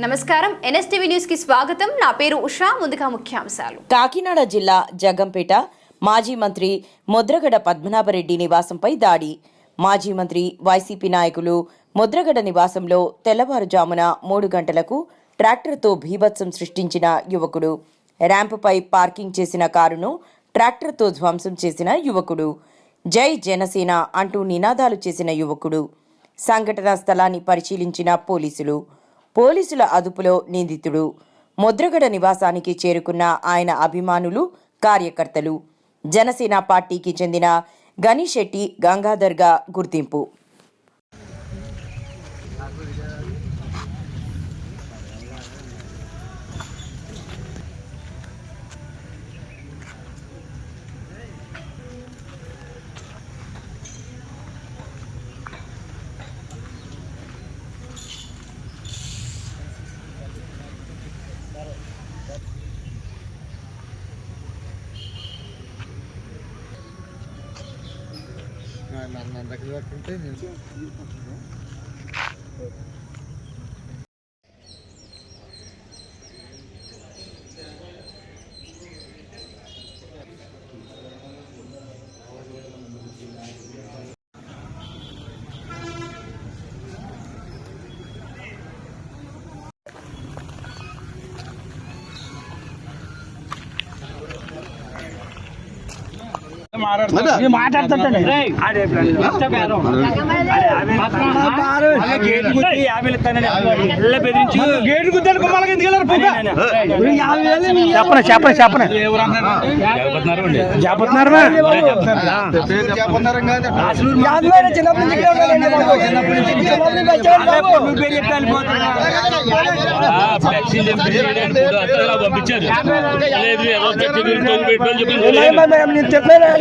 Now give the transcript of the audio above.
నమస్కారం. ఎన్ఎస్టీవీ న్యూస్కి స్వాగతం. నా పేరు ఉషా. ముందుగా ముఖ్యాంశాలు. కాకినాడ జిల్లా జగంపేట మాజీ మంత్రి ముద్రగడ పద్మనాభరెడ్డి నివాసంపై దాడి. మాజీ మంత్రి వైసీపీ నాయకులు ముద్రగడ నివాసంలో తెల్లవారుజామున మూడు గంటలకు ట్రాక్టర్తో భీభత్సం సృష్టించిన యువకుడు. ర్యాంపుపై పార్కింగ్ చేసిన కారును ట్రాక్టర్తో ధ్వంసం చేసిన యువకుడు. జై జనసేన అంటూ నినాదాలు చేసిన యువకుడు. సంఘటనా స్థలాన్ని పరిశీలించిన పోలీసులు. పోలీసుల అదుపులో నిందితుడు. ముద్రగడ నివాసానికి చేరుకున్న ఆయన అభిమానులు కార్యకర్తలు. జనసేన పార్టీకి చెందిన గణిశెట్టి గంగాధర్గా గుర్తింపు. నన్ను దగ్గర ఉంటే నేను మాట్లాడుతుంటే గేటు గుద్దాను కుమ్మాలకి ఎందుకు వెళ్ళారు చెప్పను చెప్పను చెప్పను చెప్పుతున్నారు చెప్పన్నారు పంపించారు లేదు చెప్పి